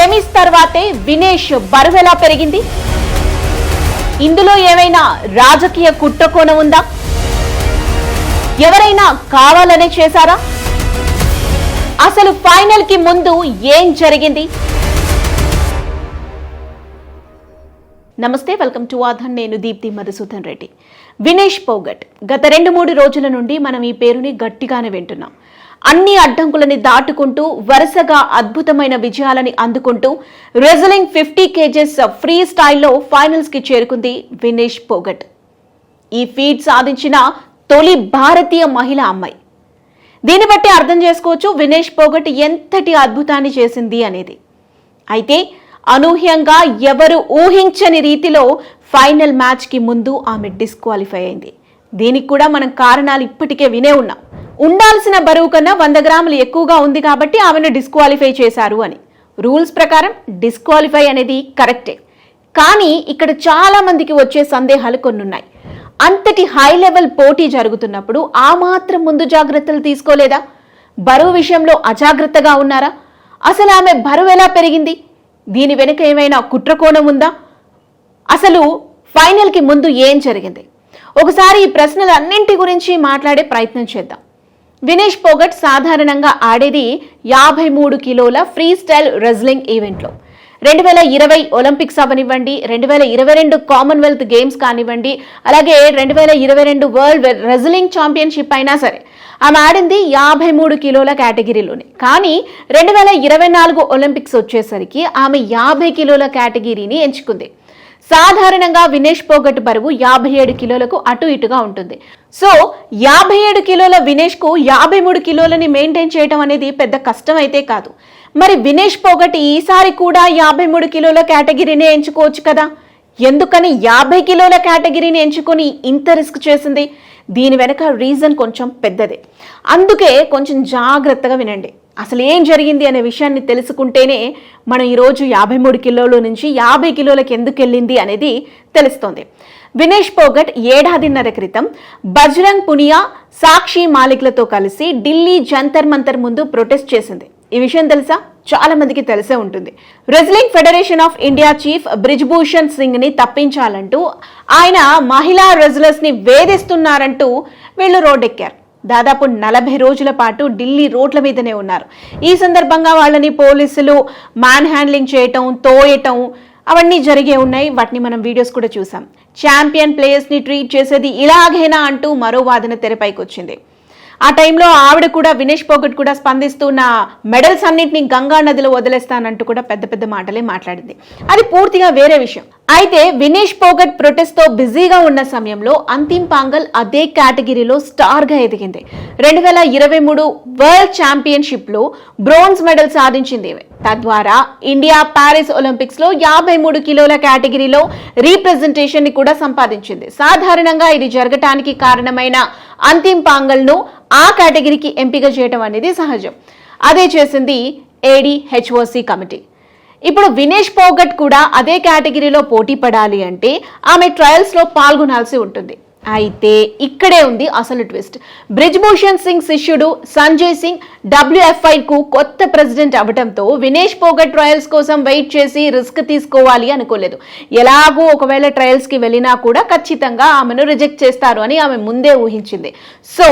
Semis తర్వాతే వినేష్ ఎలా పెరిగింది? ఇందులో ఏమైనా రాజకీయ కుట్రకోణం ఉందా? ఎవరైనా కావాలనే చేశారా? అసలు ఫైనల్కి ముందు ఏం జరిగింది? నమస్తే వెల్కమ్ టు ఆధన్ నేను దీప్తి మధుసూదన్ రెడ్డి. వినేష్ పోగట్ గత రెండు మూడు రోజుల నుండి మనం ఈ పేరుని గట్టిగానే వింటున్నాం. అన్ని అడ్డంకులని దాటుకుంటూ వరుసగా అద్భుతమైన విజయాలని అందుకుంటూ రెజలింగ్ ఫిఫ్టీ కేజెస్ ఫ్రీ స్టైల్లో ఫైనల్స్కి చేరుకుంది వినేష్ పోగట్. ఈ ఫీట్ సాధించిన తొలి భారతీయ మహిళ అమ్మాయి. దీన్ని బట్టి అర్థం చేసుకోవచ్చు వినేష్ పోగట్ ఎంతటి అద్భుతాన్ని చేసింది అనేది. అయితే అనూహ్యంగా ఎవరు ఊహించని రీతిలో ఫైనల్ మ్యాచ్కి ముందు ఆమె డిస్క్వాలిఫై అయింది. దీనికి కూడా మనం కారణాలు ఇప్పటికే వినే ఉన్నాం. ఉండాల్సిన బరువు కన్నా వంద గ్రాములు ఎక్కువగా ఉంది కాబట్టి ఆమెను డిస్క్వాలిఫై చేశారు అని. రూల్స్ ప్రకారం డిస్క్వాలిఫై అనేది కరెక్టే. కానీ ఇక్కడ చాలా మందికి వచ్చే సందేహాలు కొన్ని ఉన్నాయి అంతటి హై లెవెల్ పోటీ జరుగుతున్నప్పుడు ఆ మాత్రం ముందు జాగ్రత్తలు తీసుకోలేదా? బరువు విషయంలో అజాగ్రత్తగా ఉన్నారా? అసలు ఆమె బరువు ఎలా పెరిగింది? దీని వెనుక ఏమైనా కుట్రకోణం ఉందా? అసలు ఫైనల్కి ముందు ఏం జరిగింది? ఒకసారి ఈ ప్రశ్నలన్నింటి గురించి మాట్లాడే ప్రయత్నం చేద్దాం. వినేష్ పోగట్ సాధారణంగా ఆడేది యాభై మూడు కిలోల ఫ్రీ స్టైల్ రెజ్లింగ్ ఈవెంట్లో. రెండు వేల ఇరవై ఒలింపిక్స్ అవనివ్వండి రెండు వేల ఇరవై రెండు కామన్వెల్త్ గేమ్స్ కానివ్వండి అలాగే రెండు వేల ఇరవై రెండు వరల్డ్ రెజ్లింగ్ ఛాంపియన్షిప్ అయినా సరే. ఆమె ఆడింది యాభై మూడు కిలోల కేటగిరీలోనే. కానీ రెండు వేల ఇరవై నాలుగు ఒలింపిక్స్ వచ్చేసరికి ఆమె యాభై కిలోల కేటగిరీని ఎంచుకుంది. సాధారణంగా వినేష్ పోగట్ బరువు యాభై ఏడు కిలోలకు అటు ఇటుగా ఉంటుంది. సో యాభై ఏడు కిలోల వినేష్కు యాభై మూడు కిలోలని మెయింటైన్ చేయడం అనేది పెద్ద కష్టం అయితే కాదు. మరి వినేష్ పోగట్ ఈసారి కూడా యాభై మూడు కిలోల కేటగిరీని ఎంచుకోవచ్చు కదా? ఎందుకని యాభై కిలోల కేటగిరీని ఎంచుకొని ఇంత రిస్క్ చేసింది? దీని వెనక రీజన్ కొంచెం పెద్దదే. అందుకే కొంచెం జాగ్రత్తగా వినండి. అసలు ఏం జరిగింది అనే విషయాన్ని తెలుసుకుంటేనే మనం ఈరోజు యాభై మూడు కిలోల నుంచి యాభై కిలోలకు ఎందుకు వెళ్ళింది అనేది తెలుస్తోంది. వినేష్ పోగట్ ఏడాదిన్నర క్రితం బజరంగ్ పునియా సాక్షి మాలిక్లతో కలిసి ఢిల్లీ జంతర్ మంతర్ ముందు ప్రొటెస్ట్ చేసింది. ఈ విషయం తెలుసా? చాలా మందికి తెలిసే ఉంటుంది. Wrestling federation of India chief Brij Bhushan సింగ్ని తప్పించాలంటూ ఆయన మహిళా రెజ్లర్స్ని వేధిస్తున్నారంటూ వీళ్ళు రోడ్డెక్కారు. దాదాపు నలభై రోజుల పాటు ఢిల్లీ రోడ్ల మీదనే ఉన్నారు. ఈ సందర్భంగా వాళ్ళని పోలీసులు మ్యాన్ హ్యాండ్లింగ్ చేయటం తోయటం అవన్నీ జరిగే ఉన్నాయి. వాటిని మనం వీడియోస్ కూడా చూసాం. ఛాంపియన్ ప్లేయర్స్ని ట్రీట్ చేసేది ఇలాగేనా అంటూ మరో వాదన తెరపైకి వచ్చింది. ఆ టైంలో ఆవిడ కూడా వినేష్ పోగట్ కూడా స్పందిస్తూ నా మెడల్స్ అన్నింటినీ గంగా నదిలో వదిలేస్తానంటూ కూడా పెద్ద పెద్ద మాటలే మాట్లాడింది. అది పూర్తిగా వేరే విషయం. అయితే వినేష్ పోగట్ ప్రొటెస్ట్తో బిజీగా ఉన్న సమయంలో అంతిమ్ పాంగల్ అదే కేటగిరీలో స్టార్గా ఎదిగింది. రెండు వేల ఇరవై మూడు వరల్డ్ ఛాంపియన్షిప్లో బ్రోన్స్ మెడల్ సాధించింది తద్వారా ఇండియా ప్యారిస్ ఒలింపిక్స్లో యాభై మూడు కిలోల కేటగిరీలో రీప్రజెంటేషన్ని కూడా సంపాదించింది. సాధారణంగా ఇది జరగటానికి కారణమైన అంతిమ్ పాంగల్ను ఆ కేటగిరీకి ఎంపిక చేయటం అనేది సహజం. అదే చేసింది ఏడీ హెచ్ఓసి కమిటీ. ఇప్పుడు వినేష్ పోగట్ కూడా అదే కేటగిరీలో పోటీ పడాలి అంటే ఆమె ట్రయల్స్లో పాల్గొనాల్సి ఉంటుంది. అయితే ఇక్కడే ఉంది అసలు ట్విస్ట్. బ్రిజ్భూషణ్ సింగ్ శిష్యుడు సంజయ్ సింగ్ డబ్ల్యూఎఫ్ఐ కు కొత్త ప్రెసిడెంట్ అవ్వటంతో వినేష్ పోగట్ ట్రయల్స్ కోసం వెయిట్ చేసి రిస్క్ తీసుకోవాలి అనుకోలేదు. ఎలాగూ ఒకవేళ ట్రయల్స్కి వెళ్ళినా కూడా ఖచ్చితంగా ఆమెను రిజెక్ట్ చేస్తారు అని ఆమె ముందే ఊహించింది. సో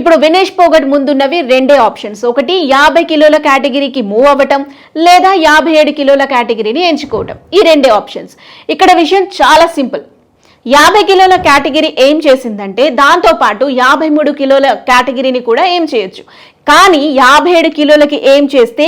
ఇప్పుడు వినేష్ పోగట్ ముందున్నవి రెండే ఆప్షన్స్. ఒకటి యాభై కిలోల కేటగిరీకి మూవ్ అవ్వటం లేదా యాభై ఏడు కిలోల కేటగిరీని ఎంచుకోవటం. ఈ రెండే ఆప్షన్స్. ఇక్కడ విషయం చాలా సింపుల్. యాభై కిలోల కేటగిరీ ఏం చేసిందంటే దాంతో పాటు యాభై మూడు కిలోల కేటగిరీని కూడా ఏం చేయొచ్చు. కానీ యాభై ఏడు కిలోలకి ఏం చేస్తే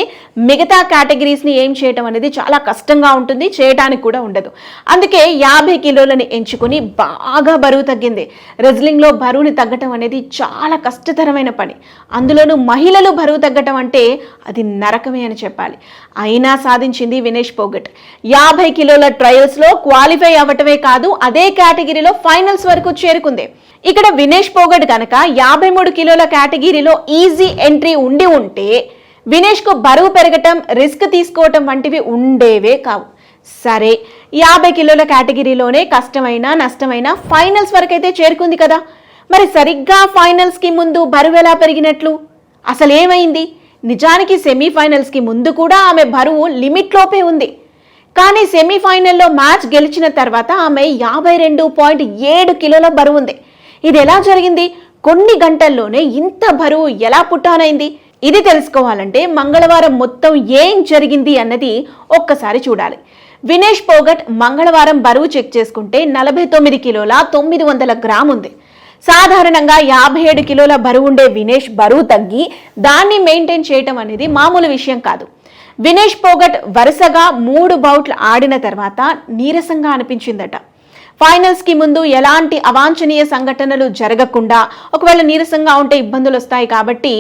మిగతా కేటగిరీస్ని ఏం చేయటం అనేది చాలా కష్టంగా ఉంటుంది చేయటానికి కూడా ఉండదు. అందుకే యాభై కిలోలని ఎంచుకుని బాగా బరువు తగ్గింది. రెజ్లింగ్లో బరువుని తగ్గటం అనేది చాలా కష్టతరమైన పని. అందులోనూ మహిళలు బరువు తగ్గటం అంటే అది నరకమే అని చెప్పాలి. అయినా సాధించింది వినేష్ పోగట్. యాభై కిలోల ట్రయల్స్లో క్వాలిఫై అవ్వటమే కాదు అదే కేటగిరీలో ఫైనల్స్ వరకు చేరుకుంది. ఇక్కడ వినేష్ పోగట్ కనుక యాభై మూడు కిలోల కేటగిరీలో ఈజీ ఎంట్రీ ఉండి ఉంటే వినేష్కు బరువు పెరగటం రిస్క్ తీసుకోవటం వంటివి ఉండేవే కావు. సరే యాభై కిలోల కేటగిరీలోనే కష్టమైన నష్టమైన ఫైనల్స్ వరకైతే చేరుకుంది కదా. మరి సరిగ్గా ఫైనల్స్కి ముందు బరువు ఎలా పెరిగినట్లు? అసలు ఏమైంది నిజానికి సెమీఫైనల్స్కి ముందు కూడా ఆమె బరువు లిమిట్లోపే ఉంది. కానీ సెమీఫైనల్లో మ్యాచ్ గెలిచిన తర్వాత ఆమె యాభై రెండు పాయింట్ ఏడు కిలోల బరువు ఉంది. ఇది ఎలా జరిగింది? కొన్ని గంటల్లోనే ఇంత బరువు ఎలా పుట్టానైంది? ఇది తెలుసుకోవాలంటే మంగళవారం మొత్తం ఏం జరిగింది అన్నది ఒక్కసారి చూడాలి. వినేష్ పోగట్ మంగళవారం బరువు చెక్ చేసుకుంటే నలభై తొమ్మిది కిలోల తొమ్మిది వందల గ్రామ్ ఉంది. సాధారణంగా యాభై ఏడు కిలోల బరువు ఉండే వినేష్ బరువు తగ్గి దాన్ని మెయింటైన్ చేయటం అనేది మామూలు విషయం కాదు. వినేష్ పోగట్ వరుసగా మూడు బౌట్లు ఆడిన తర్వాత నీరసంగా అనిపించిందట. ఫైనల్స్కి ముందు ఎలాంటి అవాంఛనీయ సంఘటనలు జరగకుండా ఒకవేళ నీరసంగా ఉంటే ఇబ్బందులు వస్తాయి కాబట్టి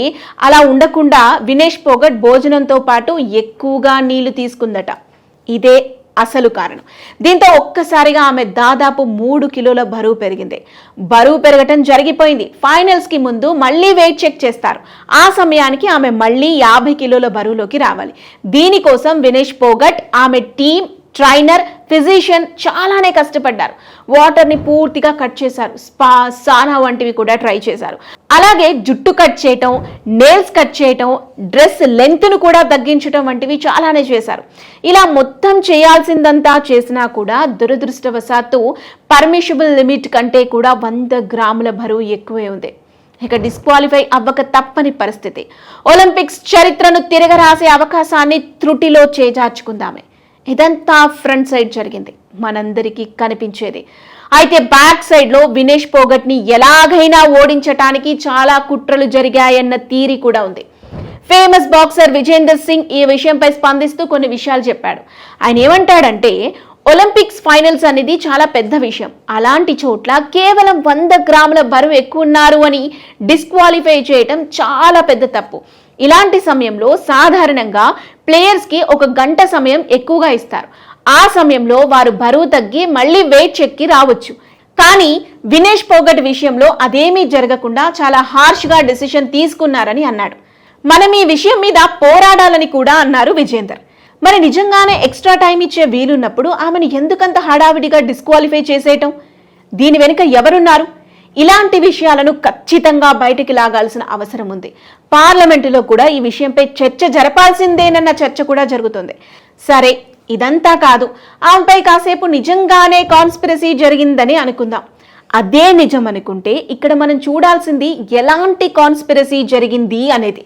అలా ఉండకుండా వినేష్ పోగట్ భోజనంతో పాటు ఎక్కువగా నీళ్ళు తీసుకుందట. ఇదే అసలు కారణం. దీంతో ఒక్కసారిగా ఆమె దాదాపు మూడు కిలోల బరువు పెరిగింది. బరువు పెరగటం జరిగిపోయింది. ఫైనల్స్కి ముందు మళ్ళీ వెయిట్ చెక్ చేస్తారు. ఆ సమయానికి ఆమె మళ్ళీ యాభై కిలోల బరువులోకి రావాలి. దీనికోసం వినేష్ పోగట్ ఆమె టీం ట్రైనర్ ఫిజిషియన్ చాలానే కష్టపడ్డారు. వాటర్ని పూర్తిగా కట్ చేశారు. స్పా సానా వంటివి కూడా ట్రై చేశారు. అలాగే జుట్టు కట్ చేయటం నేల్స్ కట్ చేయటం డ్రెస్ లెంత్ను కూడా తగ్గించటం వంటివి చాలానే చేశారు. ఇలా మొత్తం చేయాల్సిందంతా చేసినా కూడా దురదృష్టవశాత్తు పర్మిషబుల్ లిమిట్ కంటే కూడా వంద గ్రాముల బరువు ఎక్కువే ఉంది. ఇక డిస్క్వాలిఫై అవ్వక తప్పని పరిస్థితి. ఒలింపిక్స్ చరిత్రను తిరగరాసే అవకాశాన్ని త్రుటిలో చేజార్చుకుందామే. ఇదంతా ఫ్రంట్ సైడ్ జరిగింది. మనందరికీ కనిపించేది. అయితే బ్యాక్ సైడ్లో వినేష్ పోగట్ని ఎలాగైనా ఓడించటానికి చాలా కుట్రలు జరిగాయన్న థీరీ కూడా ఉంది. ఫేమస్ బాక్సర్ విజేందర్ సింగ్ ఈ విషయంపై స్పందిస్తూ కొన్ని విషయాలు చెప్పాడు. ఆయన ఏమంటాడంటే ఒలింపిక్స్ ఫైనల్స్ అనేది చాలా పెద్ద విషయం. అలాంటి చోట్ల కేవలం వంద గ్రాముల బరువు ఎక్కువ ఉన్నారు అని డిస్క్వాలిఫై చేయటం చాలా పెద్ద తప్పు. ఇలాంటి సమయంలో సాధారణంగా ప్లేయర్స్కి ఒక గంట సమయం ఎక్కువగా ఇస్తారు. ఆ సమయంలో వారు బరువు తగ్గి మళ్ళీ వెయిట్ చెక్కి రావచ్చు. కానీ వినేష్ పోగట్ విషయంలో అదేమీ జరగకుండా చాలా హార్ష్గా డెసిషన్ తీసుకున్నారని అన్నాడు. మనం ఈ విషయం మీద పోరాడాలని కూడా అన్నారు విజేందర్. మరి నిజంగానే ఎక్స్ట్రా టైం ఇచ్చే వీలున్నప్పుడు ఆమెను ఎందుకంత హడావిడిగా డిస్క్వాలిఫై చేసేయటం? దీని వెనుక ఎవరున్నారు? ఇలాంటి విషయాలను ఖచ్చితంగా బయటికి లాగాల్సిన అవసరం ఉంది. పార్లమెంటులో కూడా ఈ విషయంపై చర్చ జరపాల్సిందేనన్న చర్చ కూడా జరుగుతుంది. సరే ఇదంతా కాదు. ఆమెపై కాసేపు నిజంగానే కాన్స్పిరసీ జరిగిందని అనుకుందాం. అదే నిజం అనుకుంటే ఇక్కడ మనం చూడాల్సింది ఎలాంటి కాన్స్పిరసీ జరిగింది అనేది.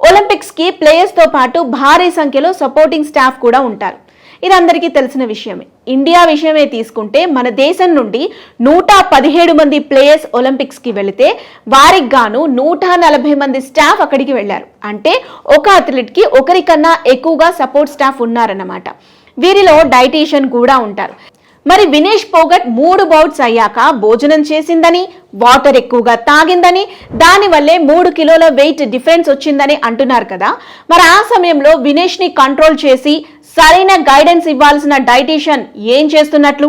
ఒలింపిక్స్కి ప్లేయర్స్తో పాటు భారీ సంఖ్యలో సపోర్టింగ్ స్టాఫ్ కూడా ఉంటారు. ఇది అందరికీ తెలిసిన విషయమే. ఇండియా విషయమే తీసుకుంటే మన దేశం నుండి నూట పదిహేడు మంది ప్లేయర్స్ ఒలింపిక్స్కి వెళితే వారికి గాను నూట నలభై మంది స్టాఫ్ అక్కడికి వెళ్ళారు. అంటే ఒక అథ్లెట్కి ఒకరికన్నా ఎక్కువగా సపోర్ట్ స్టాఫ్ ఉన్నారన్నమాట. వీరిలో డైటీషియన్ కూడా ఉంటారు. మరి వినేష్ పోగట్ మూడు బౌట్స్ అయ్యాక భోజనం చేసిందని వాటర్ ఎక్కువగా తాగిందని దానివల్లే మూడు కిలోల వెయిట్ డిఫరెన్స్ వచ్చిందని అంటున్నారు కదా. మరి ఆ సమయంలో వినేష్ని కంట్రోల్ చేసి సరైన గైడెన్స్ ఇవ్వాల్సిన డైటీషియన్ ఏం చేస్తున్నట్లు?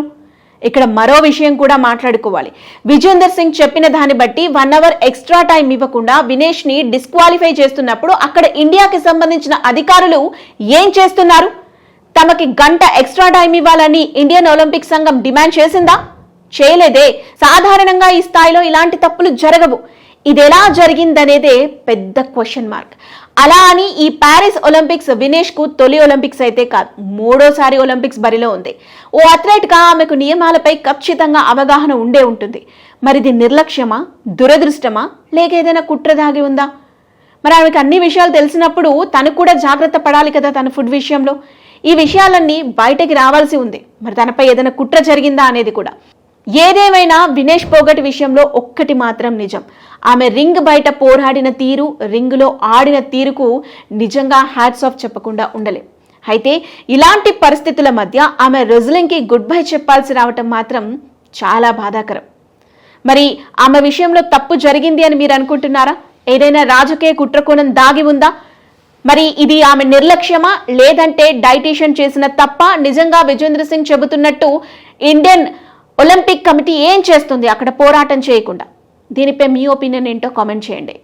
ఇక్కడ మరో విషయం కూడా మాట్లాడుకోవాలి. విజేందర్ సింగ్ చెప్పిన దాన్ని బట్టి వన్ అవర్ ఎక్స్ట్రా టైం ఇవ్వకుండా వినేష్ని డిస్క్వాలిఫై చేస్తున్నప్పుడు అక్కడ ఇండియాకి సంబంధించిన అధికారులు ఏం చేస్తున్నారు? తమకి గంట ఎక్స్ట్రా టైం ఇవ్వాలని ఇండియన్ ఒలింపిక్ సంఘం డిమాండ్ చేసిందా? చేయలేదే. సాధారణంగా ఈ స్థాయిలో ఇలాంటి తప్పులు జరగవు. ఇది ఎలా జరిగిందనేదే పెద్ద క్వశ్చన్ మార్క్ అలా అని ఈ ప్యారిస్ ఒలింపిక్స్ వినేష్కు తొలి ఒలింపిక్స్ అయితే కాదు మూడోసారి ఒలింపిక్స్ బరిలో ఉంది. ఓ అథ్లెట్గా ఆమెకు నియమాలపై ఖచ్చితంగా అవగాహన ఉండే ఉంటుంది. మరి ఇది నిర్లక్ష్యమా దురదృష్టమా లేక ఏదైనా కుట్ర దాగి ఉందా? మరి ఆమెకు అన్ని విషయాలు తెలిసినప్పుడు తను కూడా జాగ్రత్త పడాలి కదా తన ఫుడ్ విషయంలో. ఈ విషయాలన్నీ బయటకి రావాల్సి ఉంది. మరి తనపై ఏదైనా కుట్ర జరిగిందా అనేది కూడా. ఏదేమైనా వినేష్ పోగట్ విషయంలో ఒక్కటి మాత్రం నిజం. ఆమె రింగ్ బయట పోరాడిన తీరు రింగులో ఆడిన తీరుకు నిజంగా హ్యాట్స్ ఆఫ్ చెప్పకుండా ఉండలేం. అయితే ఇలాంటి పరిస్థితుల మధ్య ఆమె రెజ్లింగ్కి గుడ్ బై చెప్పాల్సి రావటం మాత్రం చాలా బాధాకరం. మరి ఆమె విషయంలో తప్పు జరిగింది అని మీరు అనుకుంటున్నారా? ఏదైనా రాజకీయ కుట్రకోణం దాగి ఉందా? మరి ఇది ఆమె నిర్లక్ష్యమా? లేదంటే డైటీషియన్ చేసిన తప్ప నిజంగా విజేంద్ర సింగ్ చెబుతున్నట్టు ఇండియన్ ఒలింపిక్ కమిటీ ఏం చేస్తుంది అక్కడ పోరాటం చేయకుండా? దీనిపై మీ ఒపీనియన్ ఏంటో కామెంట్ చేయండి.